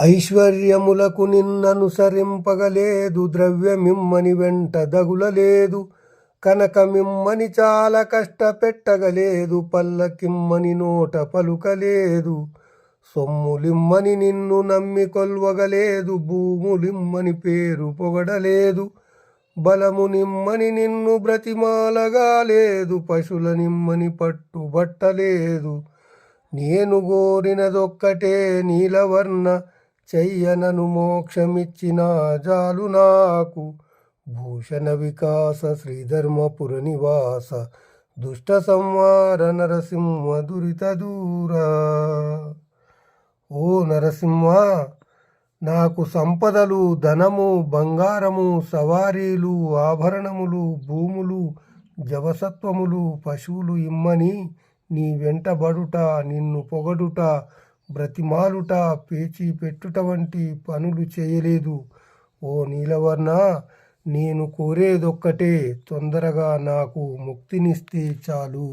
ఐశ్వర్యములకు నిన్ననుసరింపగలేదు ద్రవ్యమిమ్మని వెంట దగులలేదు కనకమిమ్మని చాలా కష్టపెట్టగలేదు పల్లకిమ్మని నోట పలుకలేదు సొమ్ములిమ్మని నిన్ను నమ్మి కొల్వగలేదు భూములిమ్మని పేరు పొగడలేదు బలము నిమ్మని నిన్ను బ్రతిమాలగాలేదు పశుల నిమ్మని పట్టుబట్టలేదు. నేను గోరినదొక్కటే నీలవర్ణ చెయ్యనను మోక్షమిచ్చిన జాలు నాకు. భూషణ వికాస శ్రీధర్మపుర నివాస దుష్ట సంవార నరసింహ దురిత దూరా. ఓ నరసింహ నాకు సంపదలు ధనము బంగారము సవారీలు ఆభరణములు భూములు జవసత్వములు పశువులు ఇమ్మని నీ వెంటబడుట నిన్ను పొగడుట బ్రతిమాలుట పేచి పెట్టుట వంటి పనులు చేయలేదు. ఓ నీలవర్ణ నేను కోరేదొక్కటే తొందరగా నాకు ముక్తినిస్తే చాలు.